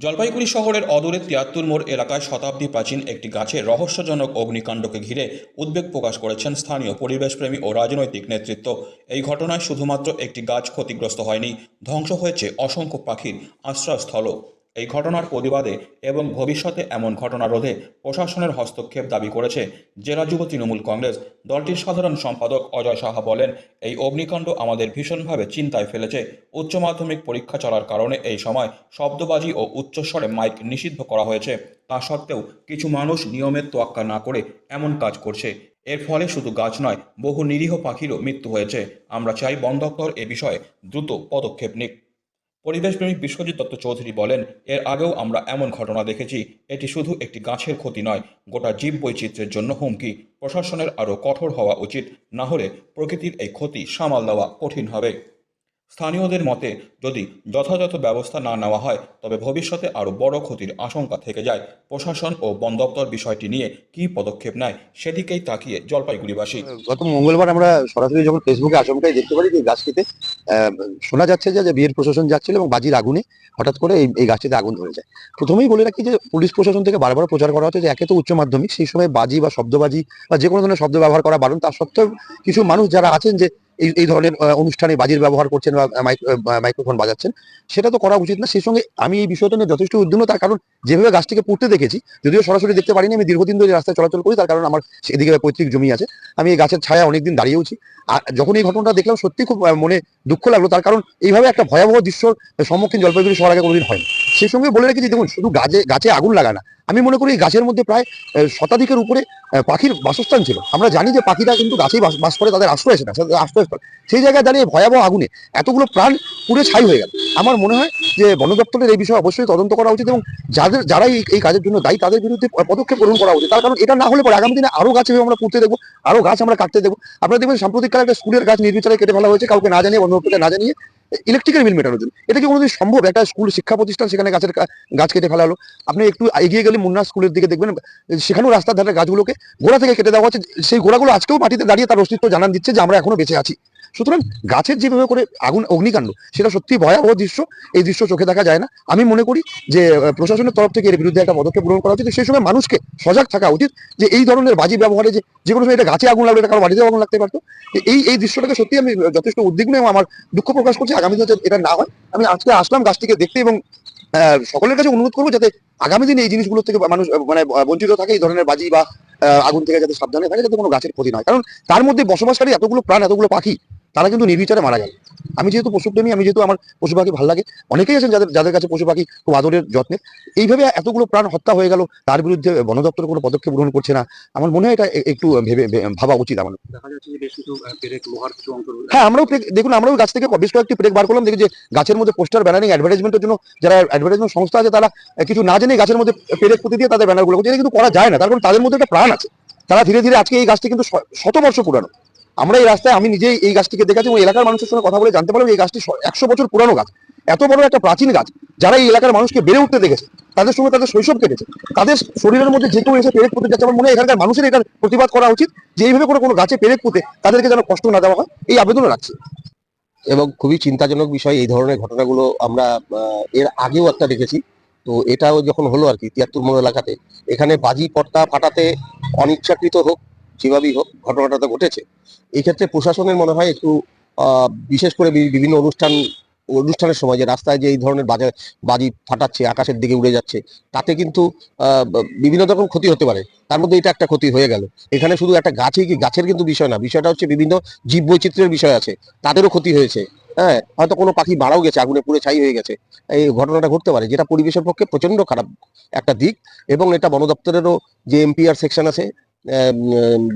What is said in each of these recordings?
জলপাইগুড়ি শহরের অদূরে তিয়াত্তর মোড় এলাকায় শতাব্দী প্রাচীন একটি গাছে রহস্যজনক অগ্নিকাণ্ডকে ঘিরে উদ্বেগ প্রকাশ করেছেন স্থানীয় পরিবেশপ্রেমী ও রাজনৈতিক নেতৃত্ব। এই ঘটনায় শুধুমাত্র একটি গাছ ক্ষতিগ্রস্ত হয়নি, ধ্বংস হয়েছে অসংখ্য পাখির আশ্রয়স্থলও। এই ঘটনার প্রতিবাদে এবং ভবিষ্যতে এমন ঘটনা রোধে প্রশাসনের হস্তক্ষেপ দাবি করেছে জেলা যুব তৃণমূল কংগ্রেস। দলটির সাধারণ সম্পাদক অজয় সাহা বলেন, এই অগ্নিকাণ্ড আমাদের ভীষণভাবে চিন্তায় ফেলেছে। উচ্চ মাধ্যমিক পরীক্ষা চলার কারণে এই সময় শব্দবাজি ও উচ্চস্বরে মাইক নিষিদ্ধ করা হয়েছে। তা সত্ত্বেও কিছু মানুষ নিয়মের তোয়াক্কা না করে এমন কাজ করছে। এর ফলে শুধু গাছ নয়, বহু নিরীহ পাখিরও মৃত্যু হয়েছে। আমরা চাই বন দপ্তর এ বিষয়ে দ্রুত পদক্ষেপ নিক। পরিবেশপ্রেমী বিশ্বজিৎ দত্ত চৌধুরী বলেন, এর আগেও আমরা এমন ঘটনা দেখেছি। এটি শুধু একটি গাছের ক্ষতি নয়, গোটা জীব বৈচিত্র্যের জন্য হুমকি। প্রশাসনের আরও কঠোর হওয়া উচিত, না হলে প্রকৃতির এই ক্ষতি সামাল দেওয়া কঠিন হবে। স্থানীয়দের মতে, যদি যথাযথ ব্যবস্থা না নেওয়া হয়, তবে ভবিষ্যতে আরও বড় ক্ষতির আশঙ্কা থেকে যায়। প্রশাসন ও বন দপ্তর বিষয়টি নিয়ে কি পদক্ষেপ নেয়, সেদিকেই তাকিয়ে জলপাইগুড়িবাসী। গত মঙ্গলবার আমরা সরাসরি যখন ফেসবুকে আচমকাই দেখতে পারি যে গাছটিতে শোনা যাচ্ছে যে যে বিয়ের প্রশাসন যাচ্ছিল এবং বাজির আগুনে হঠাৎ করে এই এই গাছটিতে আগুন ধরে যায়। প্রথমেই বলে রাখি যে, পুলিশ প্রশাসন থেকে বারবার প্রচার করা হচ্ছে যে, একে তো উচ্চ মাধ্যমিক, সেই সময় বাজি বা শব্দবাজি বা যে কোনো ধরনের শব্দ ব্যবহার করা বারণ। তার সত্ত্বেও কিছু মানুষ যারা আছেন যে এই এই ধরনের অনুষ্ঠানে বাজির ব্যবহার করছেন বা মাইক- মাইক্রোফোন বাজাচ্ছেন, সেটা তো করা উচিত না। সেই সঙ্গে আমি এই বিষয়টা নিয়ে যথেষ্ট উদ্বিগ্ন, তার কারণ যেভাবে গাছটিকে পুড়তে দেখেছি, যদিও সরাসরি দেখতে পারিনি, আমি দীর্ঘদিন ধরে রাস্তায় চলাচল করি, তার কারণ আমার সেদিকে পৈতৃক জমি আছে। আমি এই গাছের ছায়া অনেকদিন দাঁড়িয়েওছি। আর যখন এই ঘটনাটা দেখলাম সত্যি খুব মনে দুঃখ লাগল, তার কারণ এইভাবে একটা ভয়াবহ দৃশ্যর সম্মুখীন জলপাইগুড়ি শহর আগে কোনোদিন হয়নি। সেই সঙ্গে বলে রেখেছি, দেখুন, শুধু গাছে গাছে আগুন লাগানা আমি মনে করি এই গাছের মধ্যে প্রায় শতাধিকের উপরে পাখির বাসস্থান ছিল। আমরা জানি যে পাখিরা কিন্তু গাছেই বাস করে, তাদের আশ্রয় আছে না আশ্রয়স্থল সেই জায়গায় দাঁড়িয়ে ভয়াবহ আগুনে এতগুলো প্রাণ পুড়ে ছাই হয়ে গেল। আমার মনে হয় যে বন দপ্তরের এই বিষয়ে অবশ্যই তদন্ত করা উচিত এবং যাদের, যারাই এই কাজের জন্য দায়ী, তাদের বিরুদ্ধে পদক্ষেপ গ্রহণ করা উচিত। তার কারণ এটা না হলে পরে আগামী দিনে আরও গাছ আমরা পুঁতে দেবো আরও গাছ আমরা কাটতে দেবো। আপনারা দেখবেন সাম্প্রতিককালে একটা স্কুলের গাছ নির্বিচারে কেটে ফেলা হয়েছে, কাউকে না জানিয়ে, বন দপ্তরকে না জানিয়ে ইলেকট্রিক্যাল বিল মেটানোর জন্য। এটা কি কোনোদিন সম্ভব? একটা স্কুল শিক্ষা প্রতিষ্ঠান সেখানে গাছের গাছ কেটে ফেলা হলো আপনি একটু এগিয়ে গেলে মুন্না স্কুলের দিকে দেখবেন, সেখানেও রাস্তার ধারে গাছগুলোকে গোড়া থেকে কেটে দেওয়া হচ্ছে। সেই গোড়াগুলো আজকেও মাটিতে দাঁড়িয়ে তার অস্তিত্ব জানান দিচ্ছে যে আমরা এখনও বেঁচে আছি। সুতরাং গাছের যেভাবে করে আগুন, অগ্নিকাণ্ড, সেটা সত্যি ভয়াবহ দৃশ্য। এই দৃশ্য চোখে দেখা যায় না। আমি মনে করি যে প্রশাসনের তরফ থেকে এর বিরুদ্ধে একটা পদক্ষেপ গ্রহণ করা উচিত। সেই সময় মানুষকে সজাগ থাকা উচিত যে, এই ধরনের বাজি ব্যবহারে যে যে কোনো সময় এটা গাছে আগুন লাগলে, এটা কারও বাড়িতে আগুন লাগতে পারতো। এই এই দৃশ্যটাকে সত্যি আমি যথেষ্ট উদ্বিগ্ন এবং আমার দুঃখ প্রকাশ করছি। আগামী দিনে এটা না হয়, আমি আজকে আসলাম গাছটিকে দেখতে এবং সকলের কাছে অনুরোধ করব যাতে আগামী দিনে এই জিনিসগুলো থেকে মানুষ মানে বঞ্চিত থাকে, এই ধরনের বাজি বা আগুন থেকে যাতে সাবধানে থাকে, যাতে কোনো গাছের ক্ষতি নয় কারণ তার মধ্যে বসবাসকারী এতগুলো প্রাণ, এতগুলো পাখি তারা কিন্তু নির্বিচারে মারা গেল আমি যেহেতু পশুপ্রেমী আমি যেহেতু আমার পশু পাখি ভালো লাগে অনেকেই আছেন যাদের যাদের কাছে পশু পাখি খুব আদরের যত্নের এইভাবে এতগুলো প্রাণ হত্যা হয়ে গেল তার বিরুদ্ধে বন দপ্তর কোনো পদক্ষেপ গ্রহণ করছে না। আমার মনে হয় এটা একটু ভেবে ভাবা উচিত আমার। হ্যাঁ আমরাও দেখুন আমরাও গাছ থেকে বেশ কয়েকটি প্রেক বার করলাম। দেখি যে গাছের মধ্যে পোস্টার ব্যানারিং অ্যাডভার্টাইজমেন্টের জন্য যারা অ্যাডভার্টাইজমেন্ট সংস্থা আছে তারা কিছু না জেনে গাছের মধ্যে পেরেক পুঁতে দিয়ে তাদের ব্যানারগুলো করছে। এটা কিন্তু করা যায় না। তার কারণ তাদের মধ্যে একটা প্রাণ আছে। তারা ধীরে ধীরে আজকে এই গাছটি কিন্তু শ- শত বর্ষ পুরানো। আমরা এই রাস্তায়, আমি নিজেই এই গাছটিকে দেখেছি এবং এলাকার মানুষের সঙ্গে কথা বলে জানতে পারলাম এই গাছটি একশো বছর পুরানো গাছ। এত বড় একটা প্রাচীন গাছ, যারা এই এলাকার মানুষকে বেড়ে উঠতে দেখেছে, তাদের সঙ্গে তাদের শৈশব কেটেছে। তাদের শরীরের মধ্যে যে কেউ এসে পেরেক পুঁতে যাচ্ছে, আমার মনে হয় এখানকার মানুষের এটার প্রতিবাদ করা উচিত যে এইভাবে করে কোনো গাছে পেরেক পুঁতে তাদেরকে যেন কষ্ট না দেওয়া হয়, এই আবেদন রাখছি। এবং খুবই চিন্তাজনক বিষয়, এই ধরনের ঘটনাগুলো আমরা এর আগেও একটা দেখেছি। তো এটাও যখন হলো আর কি, তিয়াত্তর মোড় এলাকাতে, এখানে বাজি পট্টা ফাটাতে অনিচ্ছাকৃত হোক যেভাবেই হোক ঘটনাটা তো ঘটেছে। এই ক্ষেত্রে প্রশাসনের মনে হয় একটু বিশেষ করে বিভিন্ন অনুষ্ঠান, অনুষ্ঠানের সময় যে রাস্তায় যে এই ধরনের বাজে, বাজি ফাটাচ্ছে, আকাশের দিকে উড়ে যাচ্ছে, তাতে কিন্তু বিভিন্ন রকম ক্ষতি হতে পারে। তার মধ্যে এটা একটা ক্ষতি হয়ে গেল। এখানে শুধু একটা গাছই কি, গাছের কিন্তু বিষয় না, বিষয়টা হচ্ছে বিভিন্ন জীব বৈচিত্র্যের বিষয় আছে, তাদেরও ক্ষতি হয়েছে। হ্যাঁ হয়তো কোনো পাখি মারাও গেছে, আগুনে পুড়ে ছাই হয়ে গেছে। এই ঘটনাটা ঘটতে পারে, যেটা পরিবেশের পক্ষে প্রচণ্ড খারাপ একটা দিক এবং এটা বন দপ্তরেরও যে এমপিআর সেকশন আছে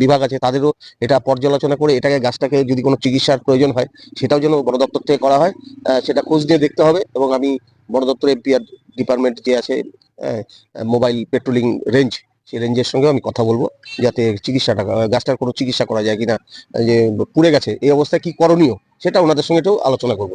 বিভাগ আছে, তাদেরও এটা পর্যালোচনা করে এটাকে গাছটাকে যদি কোনো চিকিৎসার প্রয়োজন হয়, সেটাও যেন বন দপ্তর থেকে করা হয়। সেটা খোঁজ নিয়ে দেখতে হবে এবং আমি বন দপ্তর, এমপিআর ডিপার্টমেন্ট যে আছে মোবাইল পেট্রোলিং রেঞ্জ, সেই রেঞ্জের সঙ্গেও আমি কথা বলব, যাতে চিকিৎসাটা গাছটার কোনো চিকিৎসা করা যায় কিনা, যে পুড়ে গেছে, এই অবস্থায় কি করণীয়, সেটা ওনাদের সঙ্গে আলোচনা করব।